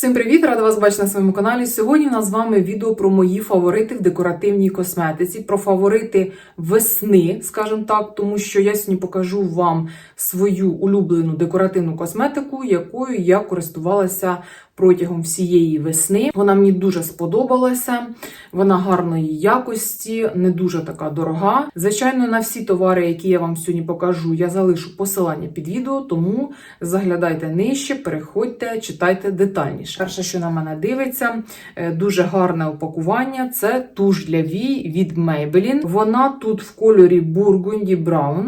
Всім привіт! Рада вас бачити на своєму каналі. Сьогодні у нас з вами відео про мої фаворити в декоративній косметиці, про фаворити весни, скажімо так, тому що я сьогодні покажу вам свою улюблену декоративну косметику, якою я користувалася протягом всієї весни. Вона мені дуже сподобалася, вона гарної якості, не дуже така дорога. Звичайно, на всі товари, які я вам сьогодні покажу, я залишу посилання під відео, тому заглядайте нижче, переходьте, читайте детальніше. Перше, що на мене дивиться, е, дуже гарне упакування. Це туш для вій від Maybelline. Вона тут в кольорі Burgundy Brown.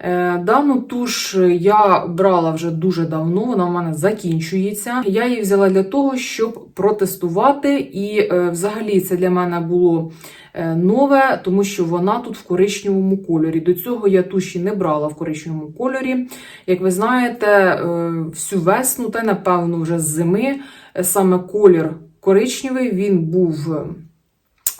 Е, Дану туш я брала вже дуже давно, вона в мене закінчується. Я її взяла для того, щоб протестувати, і е, взагалі це для мене було е, нове, тому що вона тут в коричневому кольорі. До цього я туші не брала в коричневому кольорі. Як ви знаєте, всю весну, та напевно вже з зими, саме колір коричневий він був.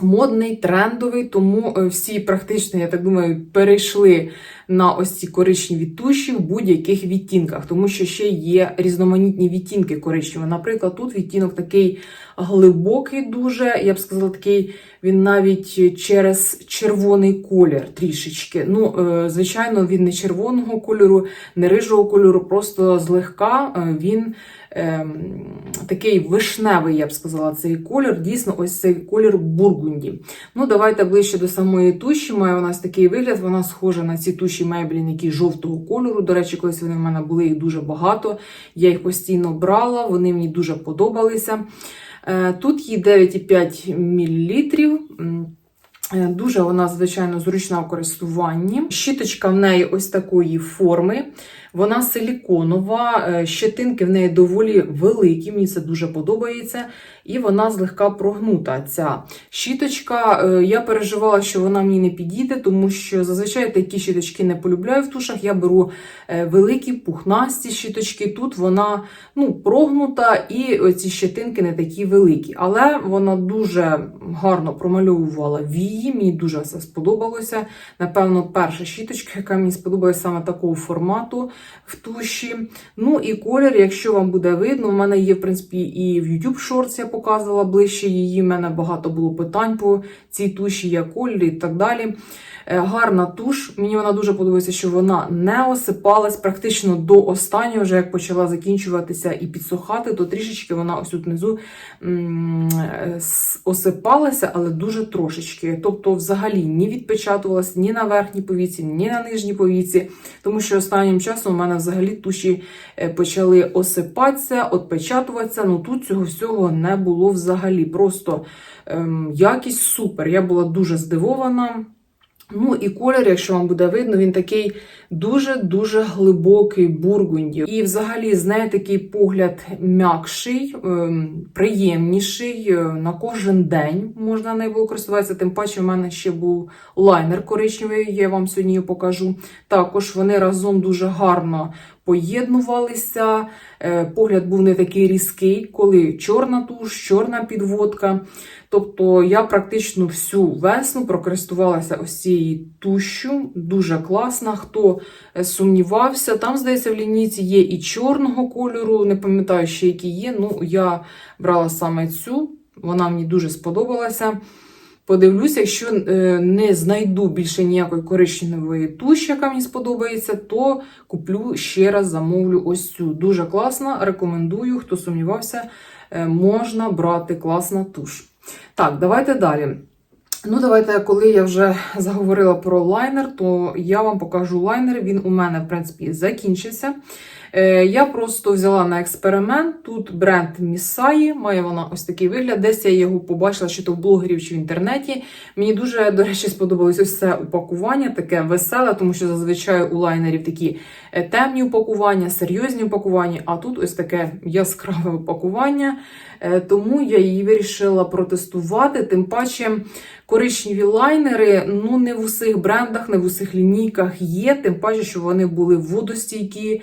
Модний, трендовий, тому всі практично, я так думаю, перейшли на ось ці коричневі туші в будь-яких відтінках, тому що ще є різноманітні відтінки коричневого. Наприклад, тут відтінок такий глибокий, дуже, я б сказала, такий він навіть через червоний колір трішечки. Ну, е, звичайно, він не червоного кольору, не рижого кольору, просто злегка е, він. Ем, такий вишневий, я б сказала, цей колір. Дійсно, ось цей колір бургунді. Ну, давайте ближче до самої туші. Має у нас такий вигляд, вона схожа на ці туші Maybelline, які жовтого кольору. До речі, колись вони в мене були їх дуже багато. Я їх постійно брала, вони мені дуже подобалися. Е, Тут її 9,5 мл. Дуже вона, звичайно, зручна в користуванні. Щіточка в неї ось такої форми. Вона силіконова, е, щетинки в неї доволі великі, мені це дуже подобається. І вона злегка прогнута. Ця щіточка. Е, Я переживала, що вона мені не підійде, тому що зазвичай такі щіточки не полюбляю в тушах. Я беру е, великі пухнасті щіточки. Тут вона ну, прогнута, і ці щетинки не такі великі. Але вона дуже гарно промальовувала вії. Мені дуже це сподобалося. Напевно, перша щіточка, яка мені сподобалася саме такого формату в туші. Ну і колір, якщо вам буде видно, у мене є, в принципі, і в YouTube Shorts я показувала ближче її. У мене багато було питань по цій туші, як колір і так далі. Е, Гарна туш. Мені вона дуже подобається, що вона не осипалась практично до останнього, вже як почала закінчуватися і підсухати, то трішечки вона ось тут внизу е, осипалася, але дуже трошечки. Тобто, взагалі ні відпечатувалась ні на верхній повіці, ні на нижній повіці. Тому що останнім часом у мене взагалі туші е, почали осипатися, отпечатуватися. Ну тут цього всього не було взагалі. Просто ем, якість супер. Я була дуже здивована. Ну і колір, якщо вам буде видно, він такий дуже-дуже глибокий бургунді. І взагалі з нею такий погляд м'якший, ем, приємніший. е, На кожен день можна нею було користуватися. Тим паче, в мене ще був лайнер коричневий, я вам сьогодні покажу. Також вони разом дуже гарно поєднувалися. Е, Погляд був не такий різкий, коли чорна туш, чорна підводка. Тобто я практично всю весну прокористувалася ось цією тушю. Дуже класна. Хто е, сумнівався, там, здається, в лінійці є і чорного кольору, не пам'ятаю ще, які є. Ну, я брала саме цю, вона мені дуже сподобалася. Подивлюся, якщо е, не знайду більше ніякої коричневої туші, яка мені сподобається, то куплю ще раз, замовлю ось цю. Дуже класна, рекомендую, хто сумнівався, е, можна брати класна туш. Так, давайте далі. Ну, давайте, коли я вже заговорила про лайнер, то я вам покажу лайнер. Він у мене, в принципі, закінчився. Е, Я просто взяла на експеримент. Тут бренд Місаї, має вона ось такий вигляд. Десь я його побачила, чи то в блогерів, чи в інтернеті. Мені дуже, до речі, сподобалось ось це упакування, таке веселе, тому що зазвичай у лайнерів такі е, темні упакування, серйозні упакування, а тут ось таке яскраве упакування. Е, Тому я її вирішила протестувати. Тим паче коричневі лайнери, ну не в усіх брендах, не в усіх лінійках є. Тим паче, що вони були водостійкі,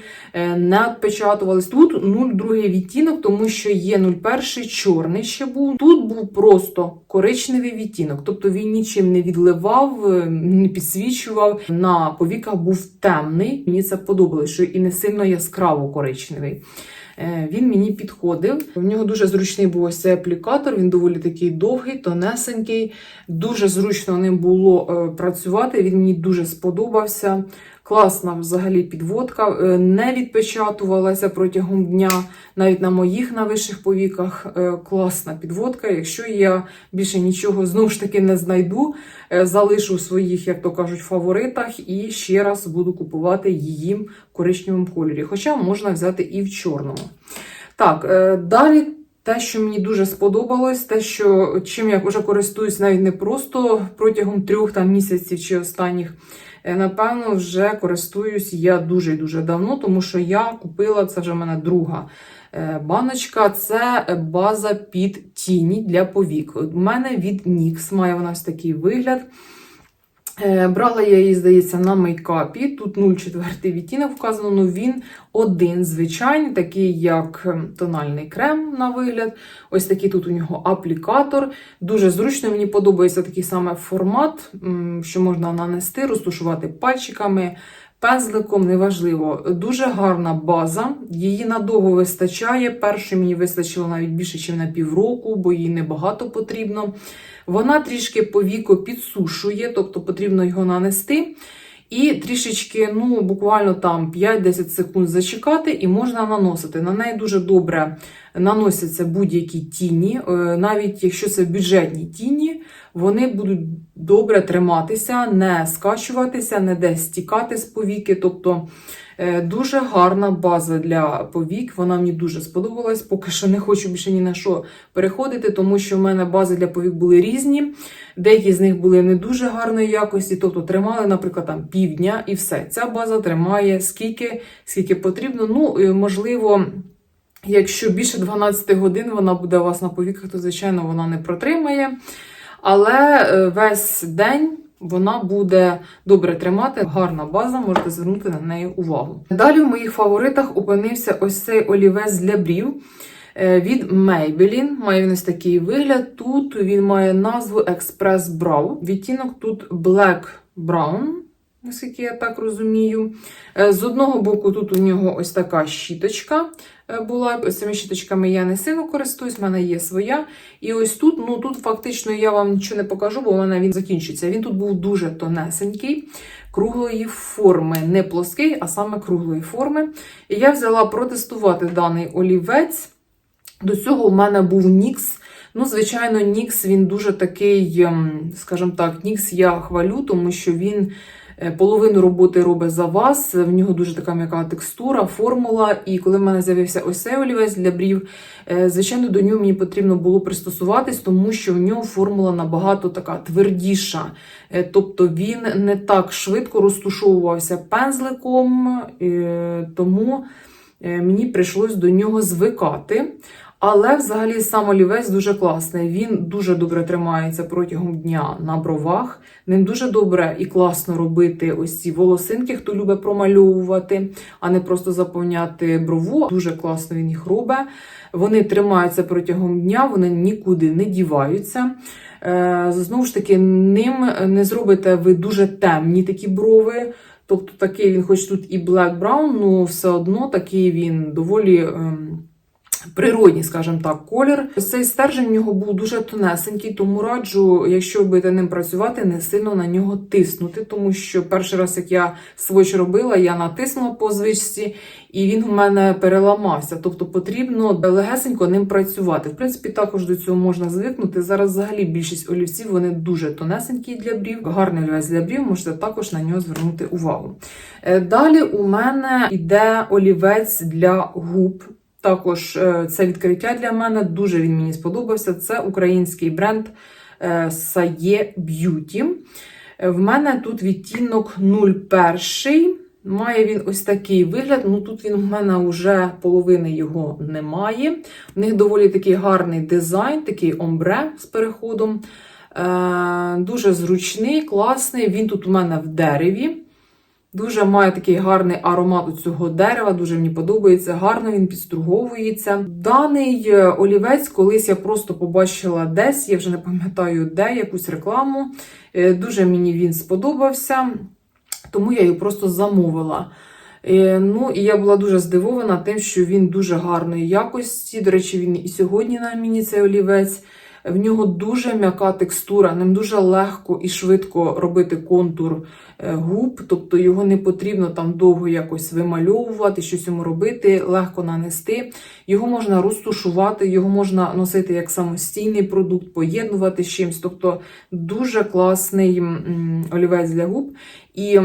не відпечатувались. Тут 0,2 відтінок, тому що є 0,1 чорний ще був. Тут був просто коричневий відтінок, тобто він нічим не відливав, е, не підсвічував. На повіках був темний. Мені це подобалось, що і не сильно яскраво коричневий. Е, Він мені підходив. В нього дуже зручний був ось цей аплікатор. Він доволі такий довгий, тонесенький. Дуже зручно ним було е, працювати. Він мені дуже сподобався. Класна взагалі підводка, е, не відпечатувалася протягом дня, навіть на моїх на вищих повіках. Е, Класна підводка. Якщо я більше нічого знову ж таки не знайду, е, залишу своїх, як то кажуть, фаворитах і ще раз буду купувати її в коричневому кольорі. Хоча можна взяти і в чорному. Так, далі. Те, що мені дуже сподобалось, те, що чим я вже користуюсь навіть не просто протягом трьох там місяців чи останніх, напевно, вже користуюсь я дуже і дуже давно, тому що я купила це вже в мене друга е, баночка. Це база під тіні для повік. У мене від NYX має вона ось такий вигляд. Е, Брала я її, здається, на мейкапі. Тут 0,4 відтінок вказано, але він один звичайний, такий як ем, тональний крем на вигляд. Ось такий тут у нього аплікатор. Дуже зручно, мені подобається такий саме формат, що можна нанести, розтушувати пальчиками. Пензликом неважливо. Дуже гарна база, її надовго вистачає. Першої мені вистачило навіть більше, ніж на півроку, бо їй небагато потрібно. Вона трішки по віку підсушує, тобто потрібно його нанести. І трішечки, ну, буквально там 5-10 секунд зачекати, і можна наносити. На неї дуже добре наносяться будь-які тіні, Е, навіть якщо це бюджетні тіні, вони будуть добре триматися, не скачуватися, не десь стікати з повіки. Тобто е, дуже гарна база для повік. Вона мені дуже сподобалась. Поки що не хочу більше ні на що переходити, тому що в мене бази для повік були різні. Деякі з них були не дуже гарної якості, тобто тримали, наприклад, там півдня і все. Ця база тримає скільки, скільки потрібно. Ну, можливо. Якщо більше 12 годин вона буде у вас на повіках, то, звичайно, вона не протримає. Але е, весь день вона буде добре тримати. Гарна база, можете звернути на неї увагу. Далі в моїх фаворитах опинився ось цей олівець для брів. е, Від Maybelline. Має він ось такий вигляд. Тут він має назву Express Brow. Відтінок тут Black Brown, наскільки я так розумію. Е, З одного боку, тут у нього ось така щіточка е, була. Ось цими щіточками я не сильно користуюсь, в мене є своя. І ось тут, ну тут фактично я вам нічого не покажу, бо в мене він закінчиться. Він тут був дуже тонесенький, круглої форми, не плоский, а саме круглої форми. І я взяла протестувати даний олівець. До цього в мене був Нікс. Ну, звичайно, Нікс він дуже такий, ем, скажімо так, Нікс я хвалю, тому що він половину роботи робить за вас. В нього дуже така м'яка текстура, формула. І коли в мене з'явився ось цей олівець для брів, е, звичайно, до нього мені потрібно було пристосуватись, тому що в нього формула набагато така твердіша. Е, Тобто він не так швидко розтушовувався пензликом, е, тому е, мені прийшлось до нього звикати. Але взагалі сам олівець дуже класний. Він дуже добре тримається протягом дня на бровах. Ним дуже добре і класно робити ось ці волосинки, хто любить промальовувати, а не просто заповняти брову. Дуже класно він їх робить. Вони тримаються протягом дня, вони нікуди не діваються. Е, Знову ж таки, ним не зробите ви дуже темні такі брови. Тобто такий він, хоч тут і black brown, ну все одно такий він доволі. Природній, скажімо так, колір. Цей стержень в нього був дуже тонесенький, тому раджу, якщо будете ним працювати, не сильно на нього тиснути, тому що перший раз, як я сводч робила, я натиснула по звичці, і він у мене переламався. Тобто потрібно легесенько ним працювати. В принципі, також до цього можна звикнути. Зараз взагалі більшість олівців вони дуже тонесенькі для брів. Гарний олівець для брів, можете також на нього звернути увагу. Е, Далі у мене йде олівець для губ. Також е, це відкриття для мене. Дуже він мені сподобався. Це український бренд е, Saye Beauty. Е, В мене тут відтінок 01. Має він ось такий вигляд. Ну тут він в мене вже половини його немає. В них доволі такий гарний дизайн, такий омбре з переходом. Е, Дуже зручний, класний. Він тут у мене в дереві. Дуже має такий гарний аромат у цього дерева, дуже мені подобається. Гарно він підструговується. Даний е, олівець, колись я просто побачила десь, я вже не пам'ятаю де, якусь рекламу. Е, Дуже мені він сподобався, тому я його просто замовила. Е, Ну, і я була дуже здивована тим, що він дуже гарної якості. До речі, він і сьогодні на мені цей олівець. В нього дуже м'яка текстура, ним дуже легко і швидко робити контур е, губ, тобто його не потрібно там довго якось вимальовувати, щось йому робити, легко нанести. Його можна розтушувати, його можна носити як самостійний продукт, поєднувати з чимось. Тобто дуже класний олівець для губ. І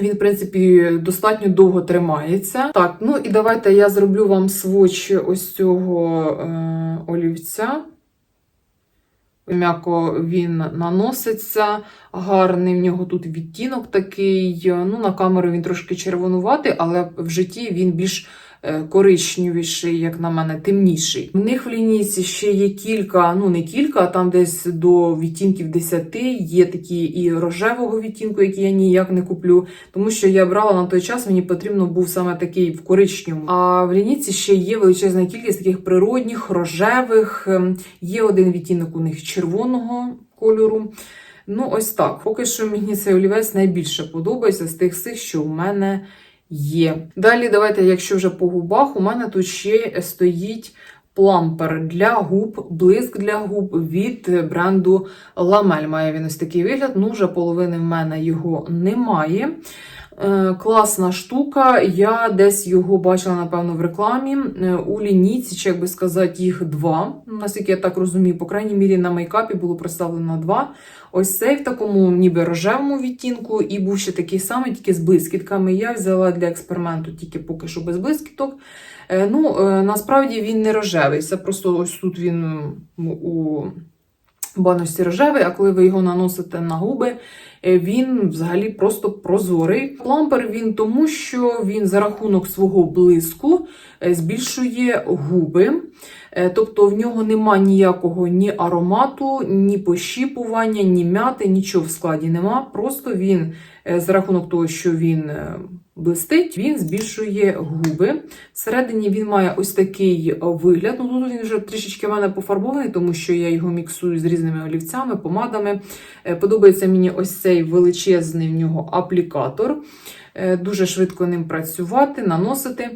він, в принципі, достатньо довго тримається. Так, ну і давайте я зроблю вам своч ось цього е, олівця. М'яко він наноситься, гарний в нього тут відтінок такий. Ну, на камеру він трошки червонуватий, але в житті він більш коричневіший, як на мене, темніший. В них в лінійці ще є кілька, ну не кілька, а там десь до відтінків 10 є такі і рожевого відтінку, які я ніяк не куплю. Тому що я брала на той час, мені потрібно був саме такий в коричневому. А в лінійці ще є величезна кількість таких природних, рожевих. Ем, Є один відтінок у них червоного кольору. Ну, ось так. Поки що мені цей олівець найбільше подобається з тих всіх, що у мене є. Далі, давайте, якщо вже по губах, у мене тут ще стоїть плампер для губ, блиск для губ від бренду Ламель. Має він ось такий вигляд. Ну, вже половини в мене його немає. Е, Класна штука. Я десь його бачила, напевно, в рекламі. Е, У лінійці, чи як би сказати, їх два. Наскільки я так розумію, по крайній мірі на мейкапі було представлено два. Ось цей в такому ніби рожевому відтінку, і був ще такий самий, тільки з блискітками. Я взяла для експерименту тільки поки що без блискіток. Е, Ну, насправді він не рожевий. Це просто ось тут він у баночці рожевий, а коли ви його наносите на губи, він взагалі просто прозорий. Плампер він тому, що він за рахунок свого блиску е, збільшує губи. Е, Тобто в нього нема ніякого ні аромату, ні пощіпування, ні мяти, нічого в складі нема. Просто він е, за рахунок того, що він е, блистить, він збільшує губи. Всередині він має ось такий вигляд. Ну тут він вже трішечки в мене пофарбований, тому що я його міксую з різними олівцями, помадами. Е, Подобається мені ось цей величезний в нього аплікатор. Е, Дуже швидко ним працювати, наносити.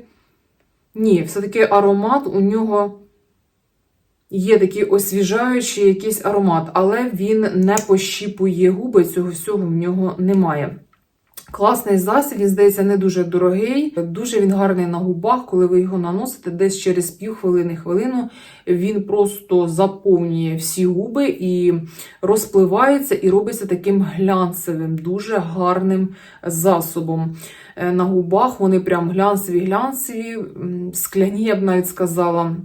Ні, все-таки аромат у нього є такий освіжаючий якийсь аромат, але він не пощіпує губи, цього всього в нього немає. Класний засіб, він здається, не дуже дорогий. Дуже він гарний на губах, коли ви його наносите десь через півхвилини хвилину. Він просто заповнює всі губи і розпливається, і робиться таким глянцевим, дуже гарним засобом. Е, На губах вони прям глянцеві-глянцеві, скляні, я б навіть сказала.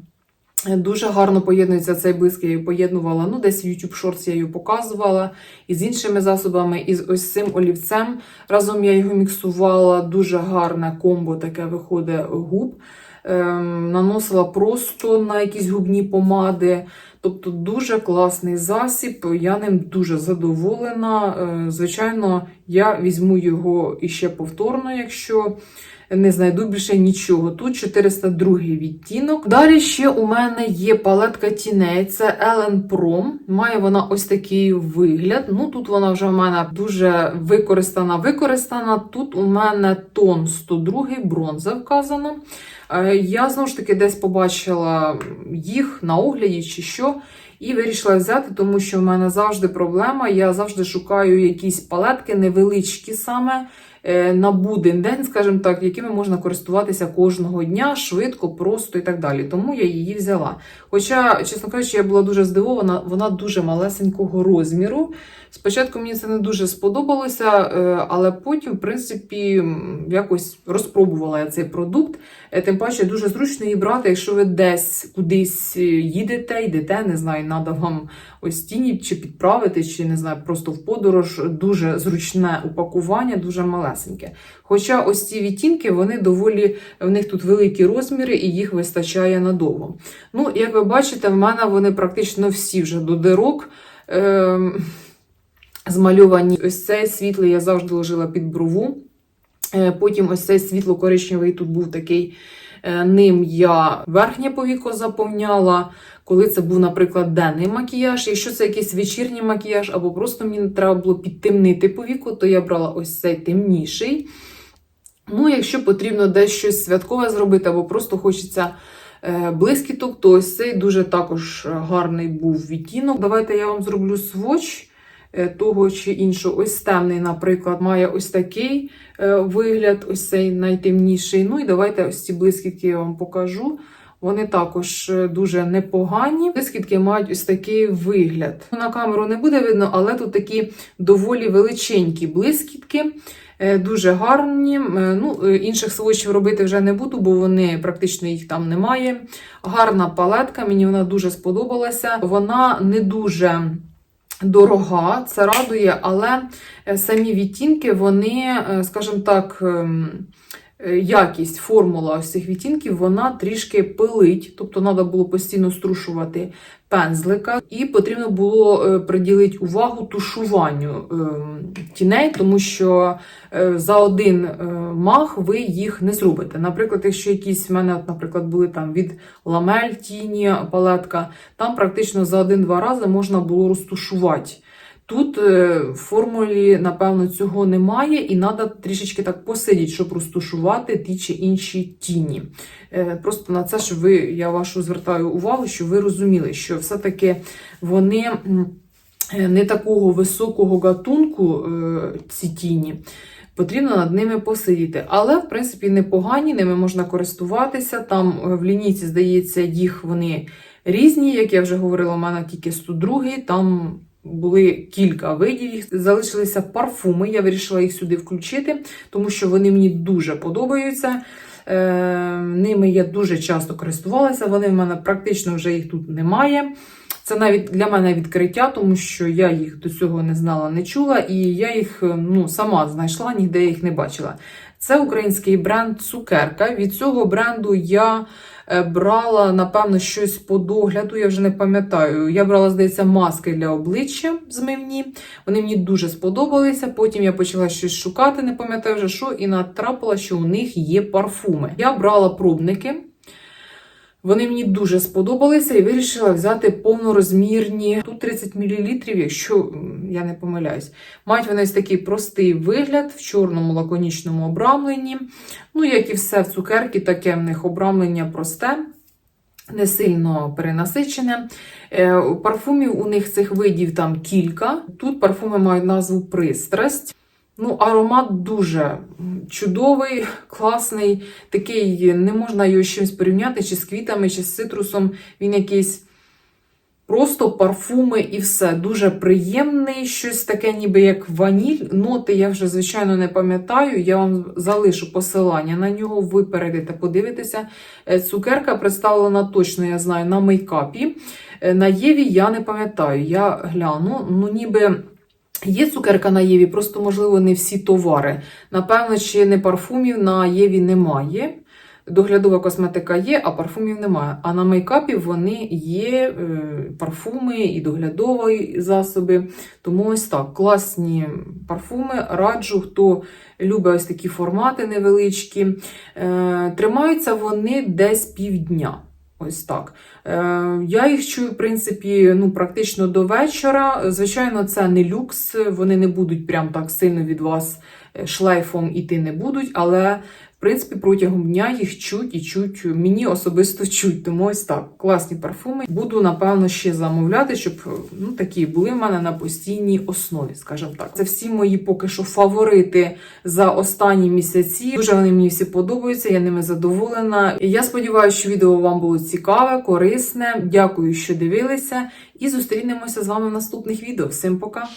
Дуже гарно поєднується цей блиск, я її поєднувала. Ну, десь в YouTube Shorts я її показувала і з іншими засобами, і з ось цим олівцем. Разом я його міксувала. Дуже гарне комбо таке виходить губ. Ем, наносила просто на якісь губні помади. Тобто дуже класний засіб, я ним дуже задоволена. Е, Звичайно, я візьму його іще повторно, якщо не знайду більше нічого. Тут 402 відтінок. Далі ще у мене є палетка тіней, це Ellen Prom. Має вона ось такий вигляд. Ну тут вона вже в мене дуже використана. Використана. Тут у мене тон 102, бронза вказано. Е, Я знову ж таки десь побачила їх на огляді чи що. І вирішила взяти, тому що в мене завжди проблема. Я завжди шукаю якісь палетки невеличкі саме е, на буден день, скажімо так, якими можна користуватися кожного дня швидко, просто і так далі. Тому я її взяла. Хоча, чесно кажучи, я була дуже здивована, вона дуже малесенького розміру. Спочатку мені це не дуже сподобалося, е, але потім, в принципі, якось розпробувала я цей продукт. Е, Тим паче дуже зручно її брати, якщо ви десь кудись їдете, йдете, не знаю, треба вам ось тіні чи підправити, чи не знаю, просто в подорож. Дуже зручне упакування, дуже малесеньке. Хоча ось ці відтінки, вони доволі, в них тут великі розміри і їх вистачає надовго. Ну, як ви бачите, в мене вони практично всі вже до дирок. Ем, Змальовані ось цей світлий я завжди ложила під брову. Е, Потім ось цей світло-коричневий тут був такий. Е, Ним я верхнє повіко заповняла, коли це був, наприклад, денний макіяж. Якщо це якийсь вечірній макіяж, або просто мені треба було підтемнити повіко, то я брала ось цей темніший. Ну, якщо потрібно десь щось святкове зробити, або просто хочеться е, блискіток, то ось цей дуже також гарний був відтінок. Давайте я вам зроблю сводч того чи іншого. Ось темний, наприклад, має ось такий е, вигляд, ось цей найтемніший. Ну і давайте ось ці блискітки я вам покажу. Вони також е, дуже непогані. Блискітки мають ось такий вигляд. На камеру не буде видно, але тут такі доволі величенькі блискітки. Е, Дуже гарні. Е, Ну, е, інших сводчів робити вже не буду, бо вони практично їх там немає. Гарна палетка, мені вона дуже сподобалася. Вона не дуже дорога, це радує, але е, самі відтінки, вони, е, скажімо так, ем, якість, формула ось цих відтінків, вона трішки пилить, тобто треба було постійно струшувати пензлика, і потрібно було е, приділити увагу тушуванню ем, тіней, тому що е, за один е, мах ви їх не зробите. Наприклад, якщо якісь в мене, наприклад, були там від ламель тіні палетка, там практично за один-два рази можна було розтушувати. Тут е, в формулі, напевно, цього немає, і треба трішечки так посидіти, щоб розтушувати ті чи інші тіні. Е, Просто на це, щоб ви, я вашу звертаю увагу, щоб ви розуміли, що все-таки вони е, не такого високого гатунку, ці тіні. Потрібно над ними посидіти. Але, в принципі, непогані, ними можна користуватися. Там в лінійці, здається, їх вони різні. Як я вже говорила, у мене тільки 102, там були кілька видів. Їх залишилися парфуми. Я вирішила їх сюди включити, тому що вони мені дуже подобаються. Е, ними я дуже часто користувалася. Вони в мене практично вже їх тут немає. Це навіть для мене відкриття, тому що я їх до цього не знала, не чула, і я їх ну, сама знайшла, ніде їх не бачила. Це український бренд Цукерка. Від цього бренду я е, брала, напевно, щось по догляду, я вже не пам'ятаю. Я брала, здається, маски для обличчя змивні. Вони мені дуже сподобалися. Потім я почала щось шукати, не пам'ятаю вже що, і натрапила, що у них є парфуми. Я брала пробники. Вони мені дуже сподобалися і вирішила взяти повнорозмірні. Тут 30 мл, якщо я не помиляюсь. Мають вони ось такий простий вигляд в чорному лаконічному обрамленні. Ну, як і все в цукерки, таке в них обрамлення просте. Не сильно перенасичене. Е, Парфумів у них цих видів там кілька. Тут парфуми мають назву Пристрасть. Ну, аромат дуже чудовий, класний. Такий не можна його з чимось порівняти, чи з квітами, чи з цитрусом. Він якийсь просто парфуми і все. Дуже приємний, щось таке, ніби як ваніль. Ноти я вже, звичайно, не пам'ятаю. Я вам залишу посилання на нього. Ви перейдете, подивитеся. Е, Цукерка представлена точно, я знаю, на мейкапі. Е, На Єві я не пам'ятаю. Я гляну, ну ніби. Є цукерка на Єві, просто, можливо, не всі товари. Напевно, ще не парфумів на Єві немає. Доглядова косметика є, а парфумів немає. А на мейкапі вони є е, парфуми і доглядові засоби. Тому ось так, класні парфуми. Раджу, хто любить ось такі формати невеличкі. Е, тримаються вони десь півдня. Ось так. Е, я їх чую, в принципі, ну, практично до вечора. Звичайно, це не люкс, вони не будуть прям так сильно від вас е, шлейфом іти не будуть, але принципі протягом дня їх чуть і чуть. Мені особисто чуть. Тому ось так. Класні парфуми. Буду, напевно, ще замовляти, щоб ну, такі були в мене на постійній основі, скажімо так. Це всі мої поки що фаворити за останні місяці. Дуже вони мені всі подобаються, я ними задоволена. Я сподіваюся, що відео вам було цікаве, корисне. Дякую, що дивилися, і зустрінемося з вами в наступних відео. Всім пока!